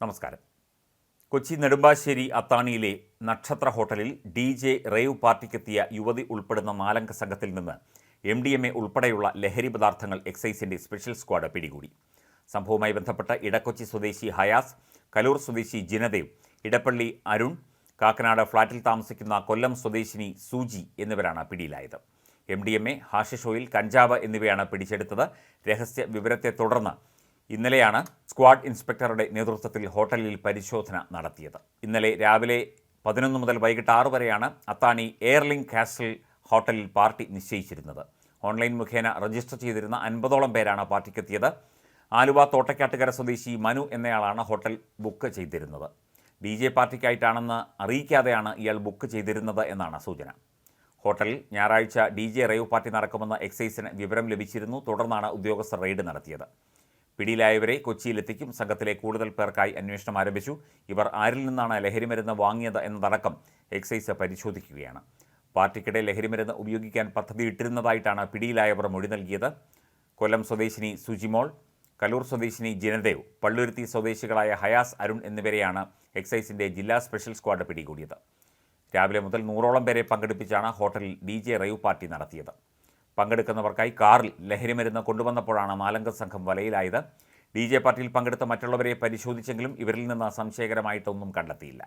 നമസ്കാരം. കൊച്ചി നെടുമ്പാശ്ശേരി അത്താണിയിലെ നക്ഷത്ര ഹോട്ടലിൽ ഡി ജെ റേവ് പാർട്ടിക്കെത്തിയ യുവതി ഉൾപ്പെടുന്ന നാലംഗ സംഘത്തിൽ നിന്ന് എം ഡി എം എ ഉൾപ്പെടെയുള്ള ലഹരി പദാർത്ഥങ്ങൾ എക്സൈസിന്റെ സ്പെഷ്യൽ സ്ക്വാഡ് പിടികൂടി. സംഭവവുമായി ബന്ധപ്പെട്ട് ഇടക്കൊച്ചി സ്വദേശി ഹയാസ് കലൂർ സ്വദേശി ജിനദേവ് ഇടപ്പള്ളി അരുൺ കാക്കനാട് ഫ്ളാറ്റിൽ താമസിക്കുന്ന കൊല്ലം സ്വദേശിനി സൂജി എന്നിവരാണ് പിടിയിലായത്. M D M A hashish oil കഞ്ചാവ് എന്നിവയാണ് പിടിച്ചെടുത്തത്. രഹസ്യ വിവരത്തെ തുടർന്ന് ഇന്നലെയാണ് സ്ക്വാഡ് ഇൻസ്പെക്ടറുടെ നേതൃത്വത്തിൽ ഹോട്ടലിൽ പരിശോധന നടത്തിയത്. ഇന്നലെ രാവിലെ പതിനൊന്ന് മുതൽ വൈകിട്ട് ആറ് വരെയാണ് അത്താണി എയർലിങ്ക് കാസിൽ ഹോട്ടലിൽ പാർട്ടി നിശ്ചയിച്ചിരുന്നത്. ഓൺലൈൻ മുഖേന രജിസ്റ്റർ ചെയ്തിരുന്ന അൻപതോളം പേരാണ് പാർട്ടിക്കെത്തിയത്. ആലുവ തോട്ടക്കാട്ടുകര സ്വദേശി മനു എന്നയാളാണ് ഹോട്ടൽ ബുക്ക് ചെയ്തിരുന്നത്. ഡി ജെ പാർട്ടിക്കായിട്ടാണെന്ന് അറിയിക്കാതെയാണ് ഇയാൾ ബുക്ക് ചെയ്തിരുന്നത് എന്നാണ് സൂചന. ഹോട്ടലിൽ ഞായറാഴ്ച ഡി ജെ റേവ് പാർട്ടി നടക്കുമെന്ന് എക്സൈസിന് വിവരം ലഭിച്ചിരുന്നു. തുടർന്നാണ് ഉദ്യോഗസ്ഥർ റെയ്ഡ് നടത്തിയത്. പിടിയിലായവരെ കൊച്ചിയിലെത്തിക്കും. സംഘത്തിലെ കൂടുതൽ പേർക്കായി അന്വേഷണം ആരംഭിച്ചു. ഇവർ ആരിൽ നിന്നാണ് ലഹരിമരുന്ന് വാങ്ങിയത് എന്നതടക്കം എക്സൈസ് പരിശോധിക്കുകയാണ്. പാർട്ടിക്കിടെ ലഹരിമരുന്ന് ഉപയോഗിക്കാൻ പദ്ധതിയിട്ടിരുന്നതായിട്ടാണ് പിടിയിലായവർ മൊഴി നൽകിയത്. കൊല്ലം സ്വദേശിനി സുജിമോൾ കലൂർ സ്വദേശിനി ജനദേവ് പള്ളുരുത്തി സ്വദേശികളായ ഹയാസ് അരുൺ എന്നിവരെയാണ് എക്സൈസിന്റെ ജില്ലാ സ്പെഷ്യൽ സ്ക്വാഡ് പിടികൂടിയത്. രാവിലെ മുതൽ നൂറോളം പേരെ പങ്കെടുപ്പിച്ചാണ് ഹോട്ടലിൽ ഡി ജെ റേവ് പാർട്ടി നടത്തിയത്. പങ്കെടുക്കുന്നവർക്കായി കാറിൽ ലഹരിമരുന്ന് കൊണ്ടുവന്നപ്പോഴാണ് നാലംഗ സംഘം വലയിലായത്. ഡി ജെ പാർട്ടിയിൽ പങ്കെടുത്ത മറ്റുള്ളവരെ പരിശോധിച്ചെങ്കിലും ഇവരിൽ നിന്ന് സംശയകരമായിട്ടൊന്നും കണ്ടെത്തിയില്ല.